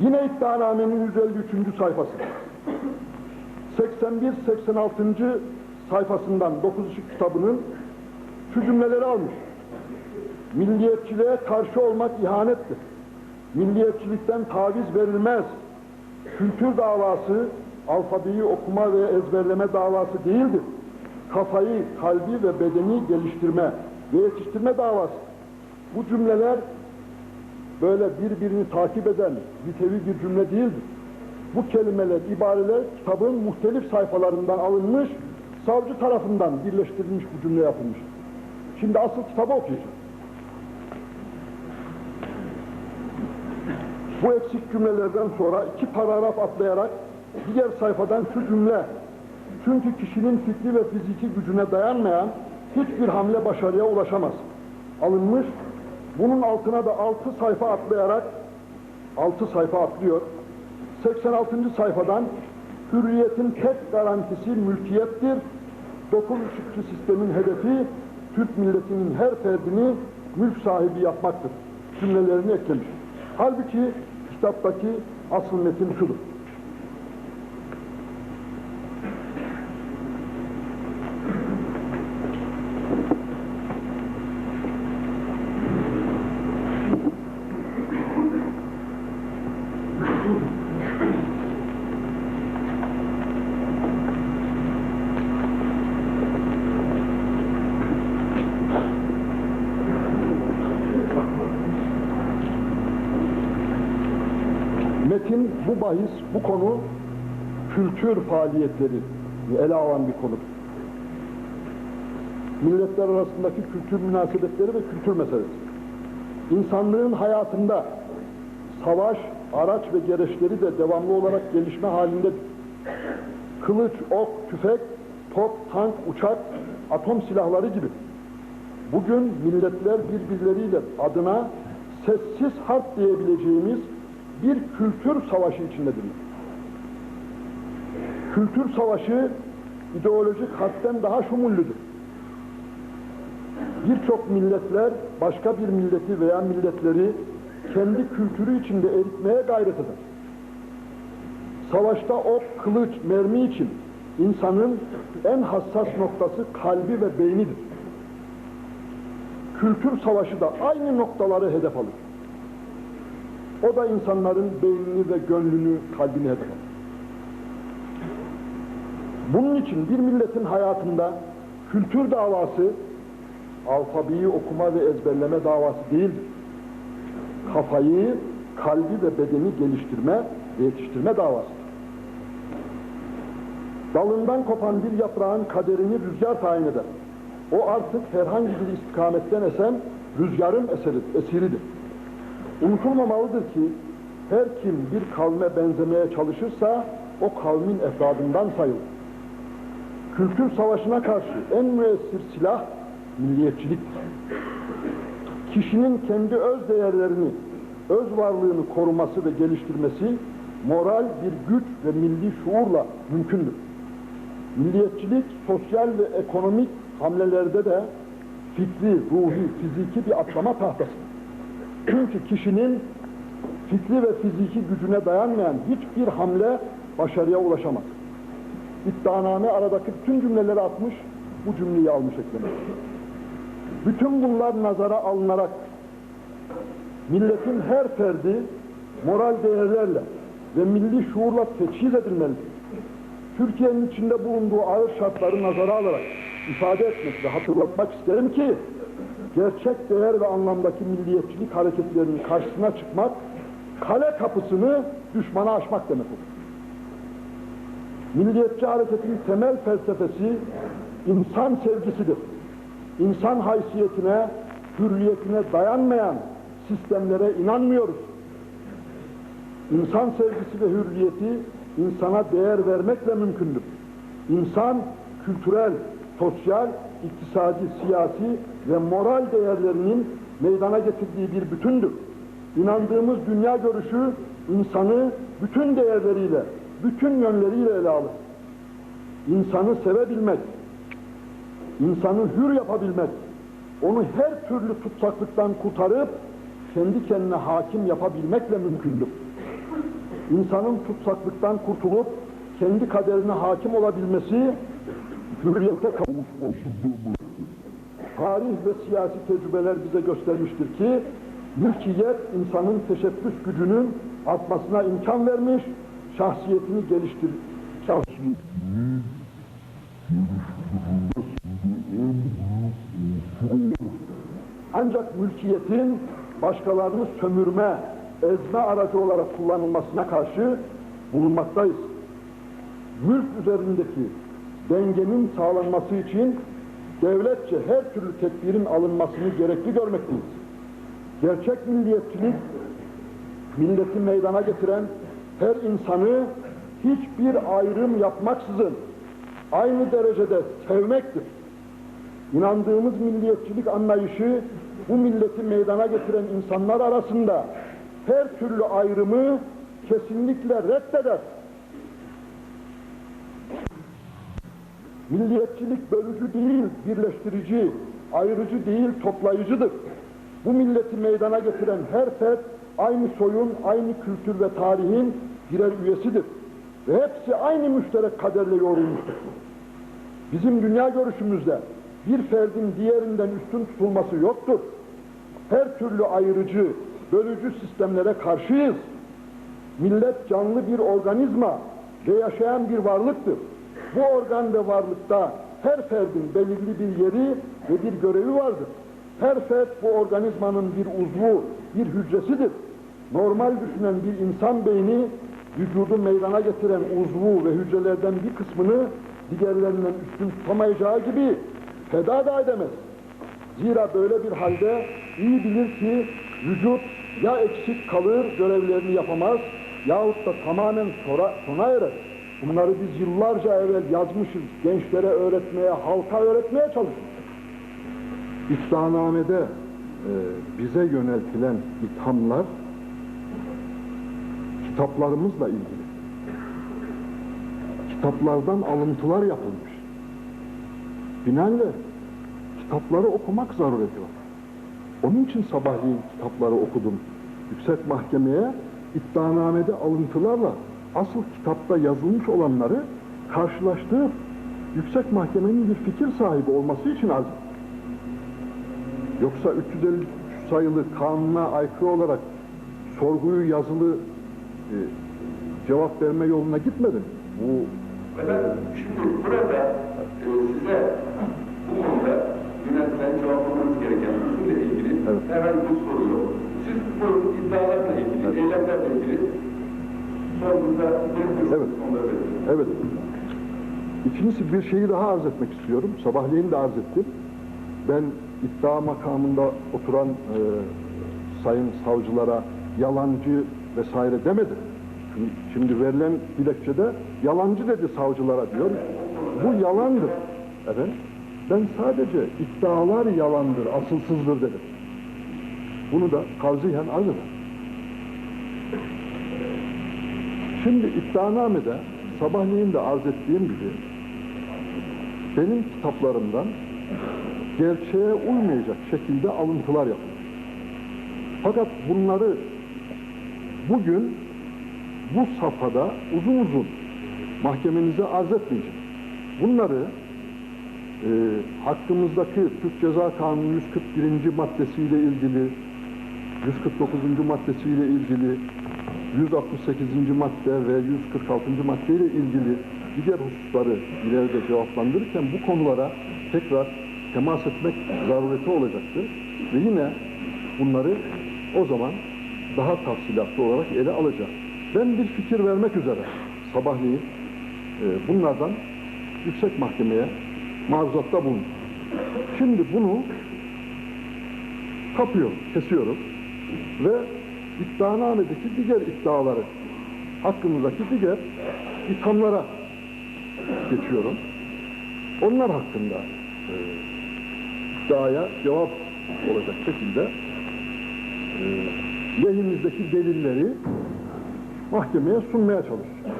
Yine iddianamenin 153. sayfası. 81-86. sayfasından 9. kitabının şu cümleleri almış. Milliyetçiliğe karşı olmak ihanettir. Milliyetçilikten taviz verilmez. Kültür davası, alfabeyi okuma ve ezberleme davası değildir. Kafayı, kalbi ve bedeni geliştirme ve yetiştirme davası. Bu cümleler böyle birbirini takip eden mütevi bir cümle değildir. Bu kelimeler, ibareler kitabın muhtelif sayfalarından alınmış, savcı tarafından birleştirilmiş bu cümle yapılmış. Şimdi asıl kitabı okuyacağım. Bu eksik cümlelerden sonra iki paragraf atlayarak diğer sayfadan şu cümle çünkü kişinin fikri ve fiziki gücüne dayanmayan hiçbir hamle başarıya ulaşamaz. Alınmış. Bunun altına da altı sayfa atlayarak altı sayfa atlıyor. 86. sayfadan hürriyetin tek garantisi mülkiyettir. Dokuz ışıkçı sistemin hedefi Türk milletinin her ferdini mülk sahibi yapmaktır. Cümlelerini eklemiş. Halbuki kitaptaki asıl metin şudur. Metin bu bahis, bu konu kültür faaliyetleri ele alan bir konu. Milletler arasındaki kültür münasebetleri ve kültür meselesi. İnsanlığın hayatında savaş, araç ve gereçleri de devamlı olarak gelişme halindedir. Kılıç, ok, tüfek, top, tank, uçak, atom silahları gibi. Bugün milletler birbirleriyle adına sessiz harp diyebileceğimiz bir kültür savaşı içindedirler. Kültür savaşı ideolojik harpten daha şumullüdür. Birçok milletler başka bir milleti veya milletleri kendi kültürü içinde eritmeye gayret eder. Savaşta ok, kılıç, mermi için insanın en hassas noktası kalbi ve beynidir. Kültür savaşı da aynı noktaları hedef alır. O da insanların beynini ve gönlünü, kalbini hedef alır. Bunun için bir milletin hayatında kültür davası alfabeyi okuma ve ezberleme davası değildir. Kafayı, kalbi ve bedeni geliştirme ve yetiştirme davasıdır. Dalından kopan bir yaprağın kaderini rüzgar tayin eder. O artık herhangi bir istikametten esen rüzgarın eseri, esiridir. Unutulmamalıdır ki her kim bir kavme benzemeye çalışırsa o kavmin efradından sayılır. Kültür savaşına karşı en müessir silah milliyetçiliktir. Kişinin kendi öz değerlerini, öz varlığını koruması ve geliştirmesi moral bir güç ve milli şuurla mümkündür. Milliyetçilik sosyal ve ekonomik hamlelerde de fikri, ruhi, fiziki bir atlama tahtasıdır. Çünkü kişinin fikri ve fiziki gücüne dayanmayan hiçbir hamle başarıya ulaşamaz. İddianame aradaki bütün cümleleri atmış, bu cümleyi almış eklemiş. Bütün bunlar nazara alınarak milletin her ferdi moral değerlerle ve milli şuurla teçhiz edilmelidir. Türkiye'nin içinde bulunduğu ağır şartları nazara alarak ifade etmek ve hatırlatmak isterim ki gerçek değer ve anlamdaki milliyetçilik hareketlerinin karşısına çıkmak, kale kapısını düşmana açmak demek olur. Milliyetçi hareketin temel felsefesi insan sevgisidir. İnsan haysiyetine, hürriyetine dayanmayan sistemlere inanmıyoruz. İnsan sevgisi ve hürriyeti insana değer vermekle mümkündür. İnsan kültürel, sosyal, iktisadi, siyasi ve moral değerlerinin meydana getirdiği bir bütündür. İnandığımız dünya görüşü insanı bütün değerleriyle, bütün yönleriyle ele alır. İnsanı sevebilmek, insanı hür yapabilmek, onu her türlü tutsaklıktan kurtarıp kendi kendine hakim yapabilmekle mümkündür. insanın tutsaklıktan kurtulup kendi kaderine hakim olabilmesi hürriyete kavuşmasıdır. Tarih ve siyasi tecrübeler bize göstermiştir ki mülkiyet insanın teşebbüs gücünün artmasına imkan vermiş, şahsiyetini geliştir şahsiyet Ancak mülkiyetin başkalarını sömürme, ezme aracı olarak kullanılmasına karşı bulunmaktayız. Mülk üzerindeki dengenin sağlanması için devletçe her türlü tedbirin alınmasını gerekli görmekteyiz. Gerçek milliyetçilik, milleti meydana getiren her insanı hiçbir ayrım yapmaksızın aynı derecede sevmektir. İnandığımız milliyetçilik anlayışı bu milleti meydana getiren insanlar arasında her türlü ayrımı kesinlikle reddeder. Milliyetçilik bölücü değil, birleştirici, ayrıcı değil, toplayıcıdır. Bu milleti meydana getiren her fert aynı soyun, aynı kültür ve tarihin birer üyesidir. Ve hepsi aynı müşterek kaderle yoğrulmuştur. Bizim dünya görüşümüzde bir ferdin diğerinden üstün tutulması yoktur. Her türlü ayrıcı, bölücü sistemlere karşıyız. Millet canlı bir organizma ve yaşayan bir varlıktır. Bu organ ve varlıkta her ferdin belirli bir yeri ve bir görevi vardır. Her fert bu organizmanın bir uzvu, bir hücresidir. Normal düşünen bir insan beyni vücudu meydana getiren uzvu ve hücrelerden bir kısmını diğerlerinden üstün tutamayacağı gibi feda da edemez. Zira böyle bir halde iyi bilir ki vücut ya eksik kalır, görevlerini yapamaz yahut da tamamen sonra, sona erer. Bunları biz yıllarca evvel yazmışız, gençlere öğretmeye, halka öğretmeye çalışıyoruz. İslamname'de e, bize yöneltilen ithamlar kitaplarımızla ilgili. Kitaplardan alıntılar yapılmış. Binaenle kitapları okumak zarureti var. Onun için sabahleyin kitapları okudum. Yüksek Mahkemeye iddianamede alıntılarla asıl kitapta yazılmış olanları karşılaştırıp Yüksek Mahkemenin bir fikir sahibi olması için ettim. Yoksa 353 sayılı kanuna aykırı olarak sorguyu yazılı e, cevap verme yoluna gitmedim. Bu Efendim, şimdi burada e, size bu konuda yönetmen cevaplamanız gereken hususla ilgili Evet. herhangi bir soru yok. Siz bu iddialarla ilgili, eylemlerle ilgili sorunuzda Evet. Evet. İkincisi bir şeyi daha arz etmek istiyorum. Sabahleyin de arz ettim. Ben iddia makamında oturan e, sayın savcılara yalancı vesaire demedim. Şimdi, şimdi verilen dilekçede yalancı dedi savcılara diyor. Bu yalandır. Efendim? Ben sadece iddialar yalandır, asılsızdır dedim. Bunu da kavziyen arz. Şimdi iddianamede sabahleyin de arz ettiğim gibi benim kitaplarımdan gerçeğe uymayacak şekilde alıntılar yapılmış. Fakat bunları bugün bu safhada uzun uzun mahkemenize arz etmeyeceğim. Bunları e, hakkımızdaki Türk Ceza Kanunu 141. maddesiyle ilgili 149. maddesiyle ilgili 168. madde ve 146. maddeyle ilgili diğer hususları ileride cevaplandırırken bu konulara tekrar temas etmek zarureti olacaktır. Ve yine bunları o zaman daha tafsilatlı olarak ele alacağım. Ben bir fikir vermek üzere sabahleyin e, bunlardan yüksek mahkemeye maruzatta bulundum. Şimdi bunu kapıyorum, kesiyorum ve iddianamedeki diğer iddiaları hakkımızdaki diğer ithamlara geçiyorum. Onlar hakkında e, iddiaya cevap olacak şekilde e, lehimizdeki delilleri mahkemeye sunmaya çalışıyorum.